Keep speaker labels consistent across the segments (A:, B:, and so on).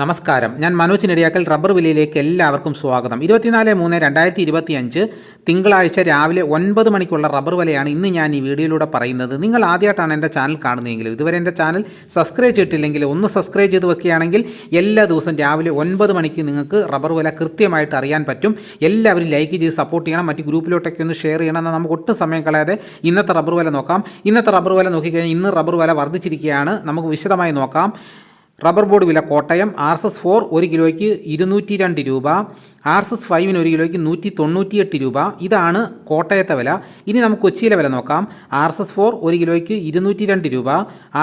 A: നമസ്കാരം. ഞാൻ മനോജ് നെടിയാക്കൽ റബ്ബർ വിലയിലേക്ക് എല്ലാവർക്കും സ്വാഗതം. ഇരുപത്തിനാല് മൂന്ന് രണ്ടായിരത്തി ഇരുപത്തി അഞ്ച് തിങ്കളാഴ്ച രാവിലെ ഒൻപത് മണിക്കുള്ള റബ്ബർ വിലയാണ് ഇന്ന് ഞാൻ ഈ വീഡിയോയിലൂടെ പറയുന്നത്. നിങ്ങൾ ആദ്യമായിട്ടാണ് എന്റെ ചാനൽ കാണുന്നതെങ്കിൽ ഇതുവരെ എന്റെ ചാനൽ സബ്സ്ക്രൈബ് ചെയ്തിട്ടില്ലെങ്കിൽ ഒന്ന് സബ്സ്ക്രൈബ് ചെയ്ത് വെക്കുകയാണെങ്കിൽ എല്ലാ ദിവസവും രാവിലെ ഒൻപത് മണിക്ക് നിങ്ങൾക്ക് റബ്ബർ വില കൃത്യമായിട്ട് അറിയാൻ പറ്റും. എല്ലാവരും ലൈക്ക് ചെയ്ത് സപ്പോർട്ട് ചെയ്യണം. മറ്റ് ഗ്രൂപ്പിലോട്ടൊക്കെ ഒന്ന് ഷെയർ ചെയ്യണം. എന്നാൽ നമുക്ക് ഒട്ടും സമയം കളയാതെ ഇന്നത്തെ റബ്ബർ വില നോക്കാം. ഇന്നത്തെ റബ്ബർ വില നോക്കിക്കഴിഞ്ഞാൽ ഇന്ന് റബ്ബർ വില വർദ്ധിച്ചിരിക്കുകയാണ്. നമുക്ക് വിശദമായി നോക്കാം. റബ്ബർ ബോർഡ് വില Kottayam R S S four ഒരു കിലോയ്ക്ക് ഇരുന്നൂറ്റി രണ്ട് രൂപ ആർ എസ് എസ് ഫൈവിന് ഒരു കിലോയ്ക്ക് നൂറ്റി തൊണ്ണൂറ്റിയെട്ട് രൂപ. ഇതാണ് കോട്ടയത്തെ വില. ഇനി നമുക്ക് കൊച്ചിയിലെ വില നോക്കാം. ആർ എസ് എസ് ഫോർ ഒരു കിലോയ്ക്ക് ഇരുന്നൂറ്റി രണ്ട് രൂപ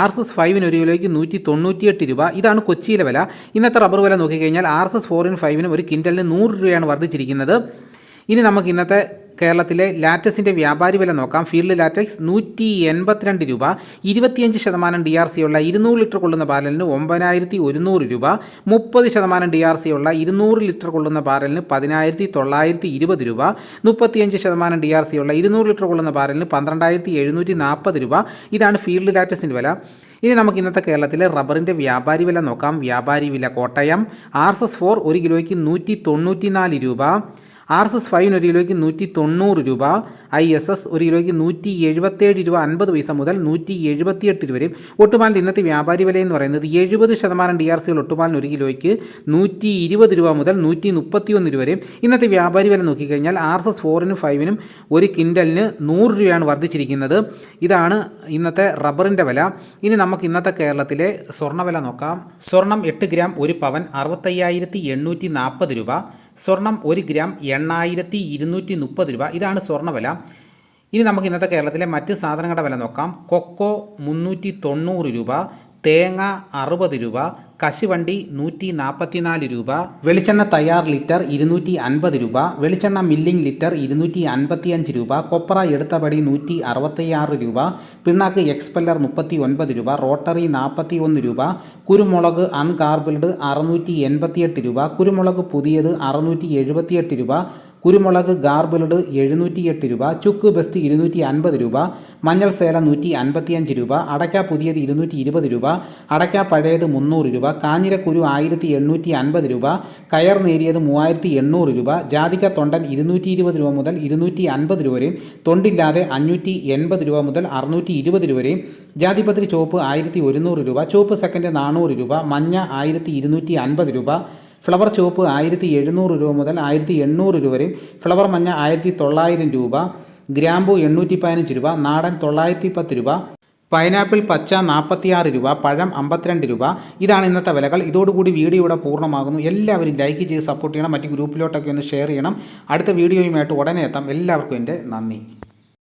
A: ആർ എസ് എസ് ഫൈവിന് ഒരു കിലോയ്ക്ക് നൂറ്റി തൊണ്ണൂറ്റിയെട്ട് രൂപ. ഇതാണ് കൊച്ചിയിലെ വില. ഇന്നത്തെ റബ്ബർ വില നോക്കിക്കഴിഞ്ഞാൽ ആർ എസ് എസ് ഫോറിനും ഫൈവിനും ഒരു കിൻഡലിന് നൂറ് രൂപയാണ് വർദ്ധിച്ചിരിക്കുന്നത്. ഇനി നമുക്ക് ഇന്നത്തെ കേരളത്തിലെ ലാറ്റക്സിന്റെ വ്യാപാരി വില നോക്കാം. ഫീൽഡ് ലാറ്റക്സ് നൂറ്റി എൺപത്തിരണ്ട് രൂപ ഇരുപത്തിയഞ്ച് ശതമാനം ഡി ആർ സി ഉള്ള ഇരുന്നൂറ് ലിറ്റർ കൊള്ളുന്ന ബാരലിന് ഒമ്പതിനായിരത്തി ഒരുന്നൂറ് രൂപ മുപ്പത് ശതമാനം ഡി ആർ സി ഉള്ള ഇരുന്നൂറ് ലിറ്റർ കൊള്ളുന്ന ബാരലിന് പതിനായിരത്തി തൊള്ളായിരത്തി ഇരുപത് രൂപ മുപ്പത്തിയഞ്ച് ശതമാനം ഡി ആർ സി ഉള്ള ഇരുന്നൂറ് ലിറ്റർ കൊള്ളുന്ന ബാരലിന് പന്ത്രണ്ടായിരത്തി എഴുന്നൂറ്റി നാൽപ്പത് രൂപ. ഇതാണ് ഫീൽഡ് ലാറ്റക്സിന്റെ വില. ഇനി നമുക്ക് ഇന്നത്തെ കേരളത്തിലെ റബ്ബറിന്റെ വ്യാപാരി വില നോക്കാം. വ്യാപാരി വില Kottayam R S S four ഒരു കിലോയ്ക്ക് നൂറ്റി തൊണ്ണൂറ്റി നാല് രൂപ ആർ എസ് എസ് ഫൈവിന് ഒരു കിലോയ്ക്ക് നൂറ്റി തൊണ്ണൂറ് രൂപ ഐ എസ് എസ് ഒരു കിലോയ്ക്ക് നൂറ്റി എഴുപത്തേഴ് രൂപ അൻപത് പൈസ മുതൽ നൂറ്റി എഴുപത്തിയെട്ട് രൂപ വരെയും. ഒട്ടുപാലിന്റെ ഇന്നത്തെ വ്യാപാരി വില എന്ന് പറയുന്നത് എഴുപത് ശതമാനം ഡി ആർ സികൾ ഒട്ടുപാലിന് ഒരു കിലോയ്ക്ക് നൂറ്റി ഇരുപത് രൂപ മുതൽ നൂറ്റി മുപ്പത്തിയൊന്ന് രൂപ വരെയും. ഇന്നത്തെ വ്യാപാരി വില നോക്കിക്കഴിഞ്ഞാൽ ആർ എസ് എസ് ഫോറിനും ഫൈവിനും ഒരു കിൻഡലിന് നൂറ് രൂപയാണ് വർദ്ധിച്ചിരിക്കുന്നത്. ഇതാണ് ഇന്നത്തെ റബ്ബറിന്റെ വില. ഇനി നമുക്ക് ഇന്നത്തെ കേരളത്തിലെ സ്വർണവില നോക്കാം. സ്വർണം എട്ട് ഗ്രാം ഒരു പവൻ അറുപത്തയ്യായിരത്തി എണ്ണൂറ്റി നാൽപ്പത് രൂപ. സ്വർണം ഒരു ഗ്രാം എണ്ണായിരത്തി ഇരുന്നൂറ്റി മുപ്പത് രൂപ. ഇതാണ് സ്വർണവില ഇനി നമുക്ക് ഇന്നത്തെ കേരളത്തിലെ മറ്റ് സാധനങ്ങളുടെ വില നോക്കാം. കൊക്കോ മുന്നൂറ്റി തൊണ്ണൂറ് രൂപ തേങ്ങ അറുപത് രൂപ കശുവണ്ടി നൂറ്റി നാൽപ്പത്തിനാല് രൂപ വെളിച്ചെണ്ണ തയ്യാർ ലിറ്റർ ഇരുന്നൂറ്റി അൻപത് രൂപ വെളിച്ചെണ്ണ മില്ലിംഗ് ലിറ്റർ ഇരുന്നൂറ്റി അൻപത്തിയഞ്ച് രൂപ കൊപ്ര എടുത്തപടി നൂറ്റി അറുപത്തിയാറ് രൂപ പിണ്ണാക്ക് എക്സ്പെല്ലർ മുപ്പത്തി ഒൻപത് രൂപ റോട്ടറി നാൽപ്പത്തി ഒന്ന് രൂപ കുരുമുളക് അൺകാർബിൾഡ് അറുന്നൂറ്റി എൺപത്തിയെട്ട് രൂപ കുരുമുളക് പുതിയത് അറുന്നൂറ്റി എഴുപത്തിയെട്ട് രൂപ കുരുമുളക് ഗാർബിൾഡ് എഴുന്നൂറ്റി എട്ട് രൂപ ചുക്ക് ബെസ്റ്റ് ഇരുന്നൂറ്റി അൻപത് രൂപ മഞ്ഞൾ സേല നൂറ്റി അൻപത്തിയഞ്ച് രൂപ അടയ്ക്ക പുതിയത് ഇരുന്നൂറ്റി ഇരുപത് രൂപ അടയ്ക്ക പഴയത് മുന്നൂറ് രൂപ കാഞ്ഞിരക്കുരു ആയിരത്തി എണ്ണൂറ്റി അൻപത് രൂപ കയർ നേരിയത് മൂവായിരത്തി എണ്ണൂറ് രൂപ ജാതിക തൊണ്ടൻ ഇരുന്നൂറ്റി ഇരുപത് രൂപ മുതൽ ഇരുന്നൂറ്റി അൻപത് രൂപ വരെയും തൊണ്ടില്ലാതെ അഞ്ഞൂറ്റി എൺപത് രൂപ മുതൽ അറുന്നൂറ്റി ഇരുപത് രൂപ വരെയും ജാതിപത്രി ചുവപ്പ് ആയിരത്തി ഒരുന്നൂറ് രൂപ ചുവപ്പ് സെക്കൻഡ് നാനൂറ് രൂപ മഞ്ഞ ആയിരത്തി ഇരുന്നൂറ്റി അൻപത് രൂപ ഫ്ലവർ ചുവപ്പ് ആയിരത്തി എഴുന്നൂറ് രൂപ മുതൽ ആയിരത്തി എണ്ണൂറ് രൂപ വരെയും. ഫ്ലവർ മഞ്ഞ ആയിരത്തി തൊള്ളായിരം രൂപ. ഗ്രാമ്പു എണ്ണൂറ്റി പതിനഞ്ച് രൂപ. നാടൻ തൊള്ളായിരത്തി പത്ത് രൂപ. പൈനാപ്പിൾ പച്ച നാൽപ്പത്തിയാറ് രൂപ. പഴം അമ്പത്തിരണ്ട് രൂപ. ഇതാണ് ഇന്നത്തെ വിലകൾ. ഇതോടുകൂടി വീഡിയോ ഇവിടെ പൂർണമാകുന്നു. എല്ലാവരും ലൈക്ക് ചെയ്ത് സപ്പോർട്ട് ചെയ്യണം. മറ്റ് ഗ്രൂപ്പിലോട്ടൊക്കെ ഒന്ന് ഷെയർ ചെയ്യണം. അടുത്ത വീഡിയോയുമായിട്ട് ഉടനെ എത്താം. എല്ലാവർക്കും എന്റെ നന്ദി.